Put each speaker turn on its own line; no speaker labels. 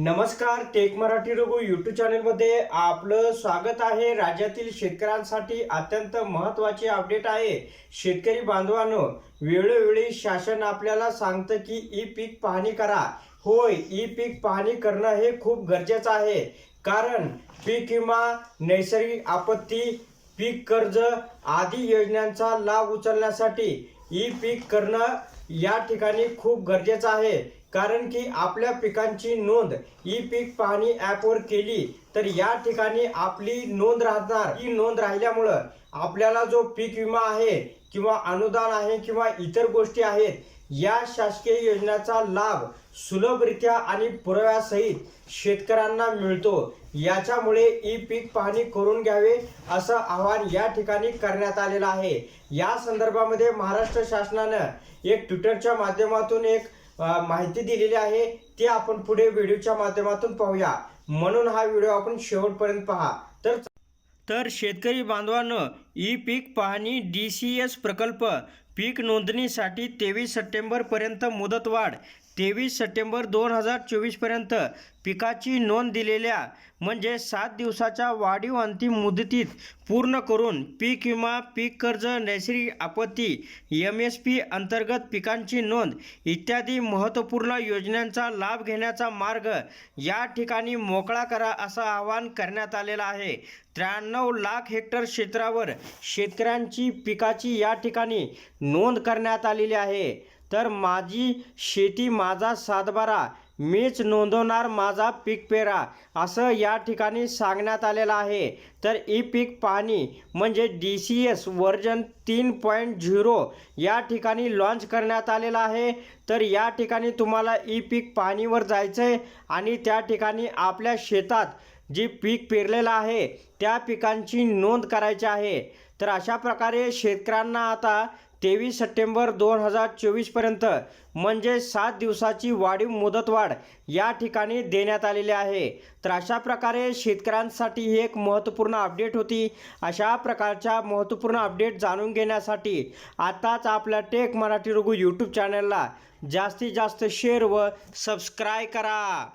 नमस्कार tech Marathi Raghu YouTube चॅनलमध्ये आपलं स्वागत आहे. राज्यातील शेतकऱ्यांसाठी अत्यंत महत्त्वाची अपडेट आहे. शेतकरी बांधवांनो वेळोवेळी शासन आपल्याला सांगतं की ई पीक पाहणी करा. होय ई पीक पाहणी करणं हे खूप गरजेचं आहे. कारण पीक विमा नैसर्गिक आपत्ती पीक कर्ज आदी योजनांचा लाभ उचलण्यासाठी ई पीक करणं या ठिकाणी खूप गरजेचं आहे. कारण की आपल्या पिकांची नोंद ई पीक पाहणी ॲपवर केली तर या ठिकाणी आपली नोंद राहणार. ही नोंद राहिल्यामुळं आपल्याला जो पीक विमा आहे किंवा अनुदान आहे किंवा इतर गोष्टी आहेत या शासकीय योजनेचा लाभ सुलभरित्या आणि पुराव्यासहित शेतकऱ्यांना मिळतो. याच्यामुळे ई पीक पाहणी करून घ्यावे असं आवाहन या ठिकाणी करण्यात आलेलं आहे. या संदर्भामध्ये महाराष्ट्र शासनानं एक ट्विटरच्या माध्यमातून एक माहिती दिलेली आहे. ती आपण पुढे व्हिडिओच्या माध्यमातून पाहूया. म्हणून हा व्हिडिओ आपण शेवटपर्यंत पहा. तर तर शेतकरी बांधवांनो ई पीक पाहणी डी सी एस प्रकल्प पीक नोंदणीसाठी तेवीस सप्टेंबरपर्यंत मुदतवाढ तेवीस सप्टेंबर दोन हजार चोवीसपर्यंत पिकाची नोंद दिलेल्या म्हणजे सात दिवसाच्या वाढीव अंतिम मुदतीत पूर्ण करून पीक विमा पीक कर्ज नैसर्गिक आपत्ती एम एस पी अंतर्गत पिकांची नोंद इत्यादी महत्त्वपूर्ण योजनांचा लाभ घेण्याचा मार्ग या ठिकाणी मोकळा करा असं आवाहन करण्यात आलेलं आहे. त्र्याण्णव लाख हेक्टर क्षेत्रावर शेतकऱ्यांची पिकाची या ठिकाणी नोंद करण्यात आलेली आहे. तर माझी शेती माझा सातबारा मीच नोंदवणार माझा पीक पेरा असं या ठिकाणी सांगण्यात आलेलं आहे. तर ई पीक पाहणी म्हणजे D C S version three point zero या ठिकाणी लॉन्च करण्यात आलेलं आहे. तर या ठिकाणी तुम्हाला ई पीक पाहणीवर जायचं आहे आणि त्या ठिकाणी आपल्या शेतात जी पीक पेरलेलं आहे त्या पिकांची नोंद करायची आहे. तर अशा प्रकारे शेतकऱ्यांना आता तेवीस सप्टेंबर दोन हजार चोवीसपर्यंत म्हणजे सात दिवसाची वाढीव मुदतवाढ या ठिकाणी देण्यात आलेली आहे. तर अशा प्रकारे शेतकऱ्यांसाठी ही एक महत्त्वपूर्ण अपडेट होती. अशा प्रकारच्या महत्त्वपूर्ण अपडेट जाणून घेण्यासाठी आताच आपल्या टेक मराठी रघु यूट्यूब चॅनलला जास्तीत जास्त शेअर व सबस्क्राय करा.